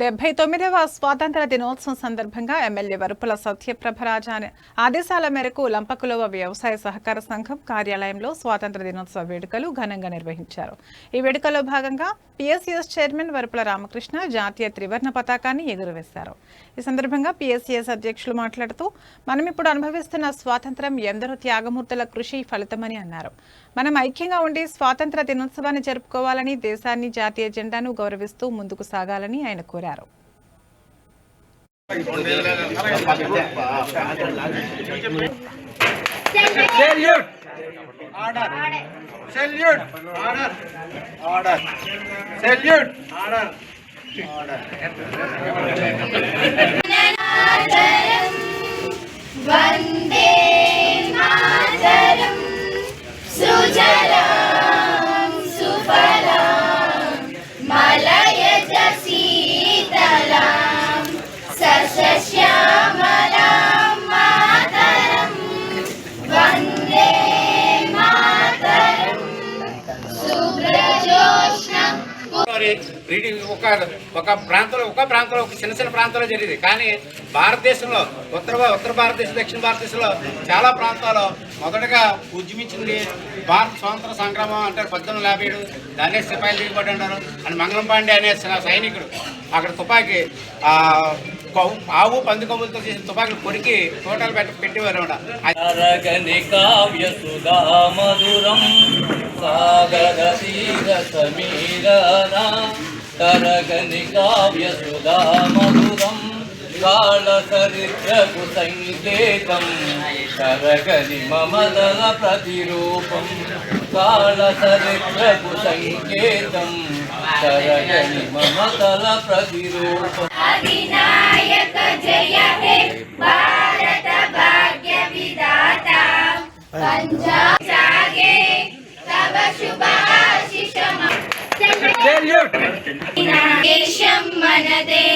డెబ్బై తొమ్మిదవ స్వాతంత్ర దినోత్సవం సందర్భంగా ఎమ్మెల్యే వరుపుల సత్యప్రభరాజ ఆదేశాల మేరకు లంపకులవ వ్యవసాయ సహకార సంఘం కార్యాలయంలో స్వాతంత్ర దినోత్సవ వేడుకలు ఘనంగా నిర్వహించారు. ఈ వేడుకలో భాగంగా పిఎస్సిఎస్ చైర్మన్ వరుపుల రామకృష్ణ జాతీయ త్రివర్ణ పతాకాన్ని ఎగురవేశారు. ఈ సందర్భంగా పిఎస్సిఎస్ అధ్యక్షులు మాట్లాడుతూ మనం ఇప్పుడు అనుభవిస్తున్న స్వాతంత్రం ఎందరో త్యాగమూర్తుల కృషి ఫలితమని అన్నారు. మనం ఐక్యంగా ఉండి స్వాతంత్ర దినోత్సవాన్ని జరుపుకోవాలని దేశాన్ని జాతీయ జెండాను గౌరవిస్తూ ముందుకు సాగాలని ఆయన కోరారు. Salute! Order order it. Breeding ఒక ఒక ప్రాంతంలో ఒక ప్రాంతంలో ఒక చిన్న చిన్న ప్రాంతంలో జరిగింది. కానీ భారతదేశంలో ఉత్తర ఉత్తర భారతదేశం దక్షిణ భారతదేశంలో చాలా ప్రాంతాల్లో మొదటగా ఉద్యమించింది భారత స్వాతంత్ర సంగ్రామం అంటారు పద్దెనిమిది యాభై ఏడు దాన్నే సిపాయిలు దిగుబడి అంటారు. అని మంగళం పాండే అనే సైనికుడు అక్కడ తుపాకీ ఆవు పంది కొమ్ములతో చేసిన తుపాకులు కొరికి తోటలు పెట్ట పెట్టేవారు మధురం సాగర తరగని కావ్య సుధామృతం కాళ చరిత్రకు సంకేతం. తరగని మమదల ప్రతిరూపం కాళ చరిత్రకు సంకేతం. తరగని మమదల ప్రతిరూపం. అధినాయక జయ భారత భాగ్య విధాత. పంజాబ్ సాగే తవ శుభా ദേശം മനതേ